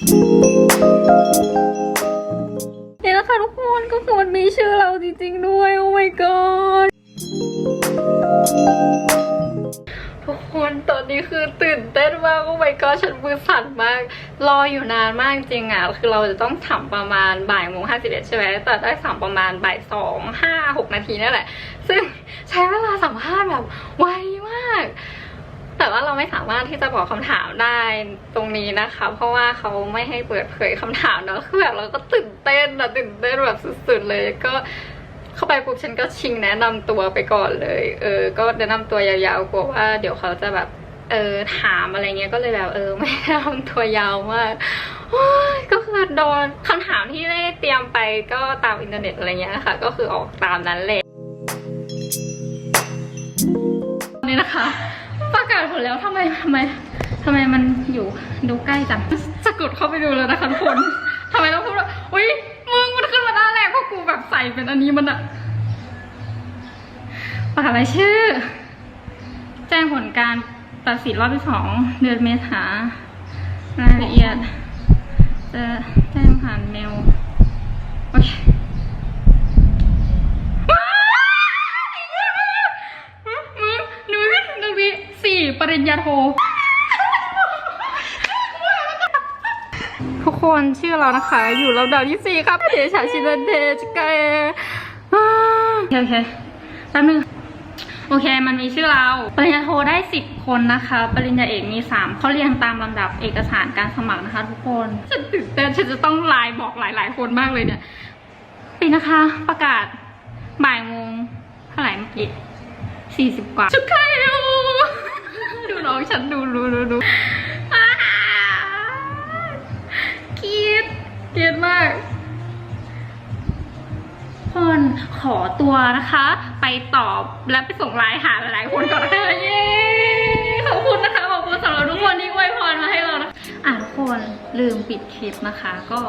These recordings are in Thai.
นี่นะคะทุกคนก็คือมันมีชื่อเราจริงๆด้วย โอ้ my god ทุกคนตอนนี้คือตื่นเต้นมากโอ้ my god ฉันมือสั่นมาก รออยู่นานมากจริงอะ คือเราจะต้องถามประมาณบ่ายโมงห้าสิบเอ็ดใช่ไหมแต่ได้ถามประมาณบ่ายสองห้าหกนาทีนั่นแหละ ซึ่งใช้เวลาสัมภาษณ์แบบไวมาก ไม่สามารถที่จะบอกคำถามได้ตรงนี้นะคะ เพราะว่าเขาไม่ให้เปิดเผยคำถามเนอะคือแบบเราก็ตื่นเต้นอะตื่นเต้นแบบสุดๆเลยก็เข้าไปปุ๊บฉันก็ชิงแนะนำตัวไปก่อนเลย เออ ก็แนะนำตัวยาวๆกลัวว่า เดี๋ยวเขาจะแบบเออถามอะไรเงี้ยก็เลยแบบเออไม่ได้ทำตัวยาวมากก็คือโดนคำถามที่ได้เตรียมไปก็ตามอินเทอร์เน็ตอะไรเงี้ยค่ะ ก็คือออกตามนั้นเลยนี่นะคะ ประกาศผลแล้วทำไมทำไมทำไมมันอยู่ดูใกล้จังจะกดเข้าไปดูแล้วนะคะทุกคนทำไมต้องพูดว่าอุ้ยมึงมันขึ้นมาหน้าแรกเพราะกูแบบใส่เป็นอันนี้มันอะประกาศรายชื่อ แจ้งผลการตัดสินรอบที่สองเดือนเมษารายละเอียดจะแจ้งผ่านเมลโอเคว้าวมึงดูสิดูสิสี่ป ริญญาโท ทุกคนชื่อเรานะคะ อยู่ลำดับที่สี่ครับเดชาชินเดชกายอ่าโอเคโอเคแป๊บนึงโอเค มันมีชื่อเรา ปริญญาโทได้สิบคนนะคะ ปริญญาเอกมีสามเขาเรียงตามลำดับเอกสารการสมัครนะคะทุกคนฉันตื่นเต้นฉันจะต้องไลน์บอกหลาย ๆ คนมากเลยเนี่ยปีนะคะ ประกาศบ่ายโมงเท่าไหร่เมื่อกี้สี่สิบกว่าชุดไข่ดูดู น้องฉันดูดูดูดูกีดเกลียดมาก คนขอตัวนะคะ ไปตอบและไปส่งไลน์หาหลายๆคนก่อนนะคะเย้ขอบคุณนะคะขอบคุณสำหรับทุกคนที่อวยพรมาให้เรานะอะทุกคนลืมปิดคลิปนะคะ ก็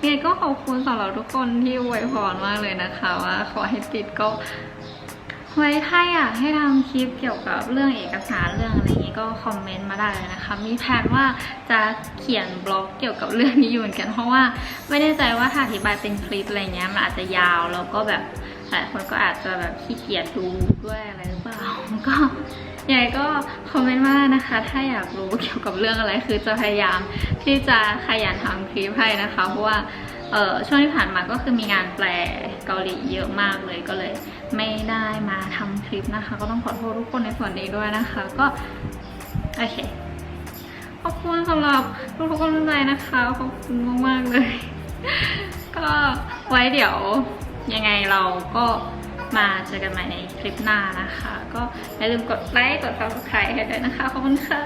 ยังไงก็ขอบคุณสำหรับทุกคนที่อวยพรมากเลยนะคะ ว่าขอให้ติดก็ ไว้ถ้าอยากให้ทำคลิปเกี่ยวกับเรื่องเอกสารเรื่องอะไรอย่างนี้ก็คอมเมนต์มาได้เลยนะคะ มีแผนว่าจะเขียนบล็อกเกี่ยวกับเรื่องนี้อยู่เหมือนกัน เพราะว่าไม่แน่ใจว่าถ้าอธิบายเป็นคลิปอะไรเงี้ยมันอาจจะยาวแล้วก็แบบหลายคนก็อาจจะแบบขี้เกียจดูด้วยอะไรหรือเปล่าก็ยังไงก็คอมเมนต์มาได้นะคะ ถ้าอยากรู้เกี่ยวกับเรื่องอะไรคือจะพยายามที่จะขยันทำคลิปให้นะคะ เพราะว่า เออช่วงที่ผ่านมาก็คือมีงานแปลเกาหลีเยอะมากเลยก็เลย ไม่ได้มาทำคลิปนะคะ ก็ต้องขอโทษทุกคนในส่วนนี้ด้วยนะคะ ก็โอเคขอบคุณสำหรับทุกๆกำลังใจนะคะขอบคุณมากๆเลย ก็ไว้เดี๋ยวยังไงเราก็มาเจอกันใหม่ในคลิปหน้านะคะ ก็อย่าลืมกดไลค์กด subscribe ให้ด้วยนะคะ ขอบคุณค่ะ